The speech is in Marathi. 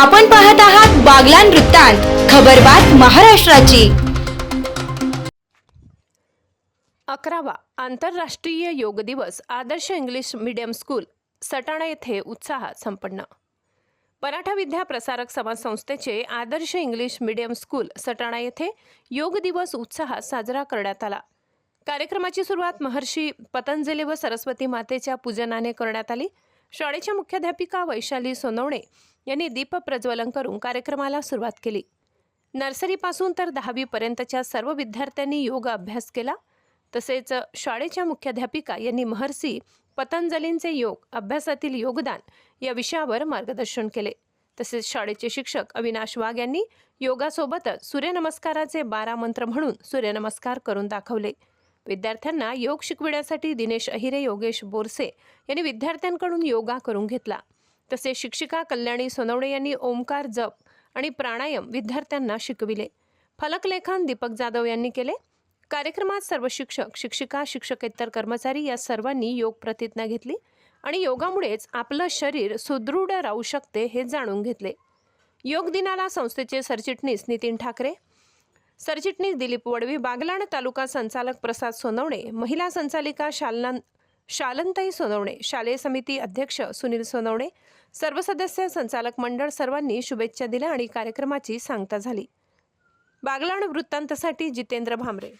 आपण पाहत आहात बागलान वृत्तांत खबरबात महाराष्ट्राची. अकरावा आंतरराष्ट्रीय योग दिवस Adarsh English medium school Satana येथे उत्साहात संपन्न. मराठा विद्या प्रसारक समाज संस्थेचे Adarsh English medium school Satana येथे योग दिवस उत्साहात साजरा करण्यात आला. कार्यक्रमाची सुरुवात महर्षी पतंजली व सरस्वती मातेच्या पूजनाने करण्यात आली. शाळेच्या मुख्याध्यापिका वैशाली सोनवणे यांनी दीप प्रज्वलन करून कार्यक्रमाला सुरुवात केली. नर्सरीपासून तर दहावीपर्यंतच्या सर्व विद्यार्थ्यांनी योग अभ्यास केला. तसेच शाळेच्या मुख्याध्यापिका यांनी महर्षी पतंजलींचे योग अभ्यासातील योगदान या विषयावर मार्गदर्शन केले. तसेच शाळेचे शिक्षक अविनाश वाघ यांनी योगासोबतच सूर्यनमस्काराचे बारा मंत्र म्हणून सूर्यनमस्कार करून दाखवले. विद्यार्थ्यांना योग शिकविण्यासाठी दिनेश अहिरे योगेश बोरसे यांनी विद्यार्थ्यांकडून योगा करून घेतला. तसेच शिक्षिका कल्याणी सोनवणे यांनी ओंकार जप आणि प्राणायाम विद्यार्थ्यांना शिकविले. फलकलेखन दीपक जाधव यांनी केले. कार्यक्रमात सर्व शिक्षक शिक्षिका शिक्षकेतर कर्मचारी या सर्वांनी योग प्रतिज्ञा घेतली आणि योगामुळेच आपलं शरीर सुदृढ राहू शकते हे जाणून घेतले. योग दिनाला संस्थेचे सरचिटणीस नितीन ठाकरे सरचिटणीस दिलीप वडवी बागलाण तालुका संचालक प्रसाद सोनवणे महिला संचालिका शालना शालंताई सोनवणे शालेय समिती अध्यक्ष सुनील सोनवणे सर्व सदस्य संचालक मंडळ सर्वांनी शुभेच्छा दिल्या आणि कार्यक्रमाची सांगता झाली. बागलाण वृत्तांतसाठी जितेंद्र भामरे.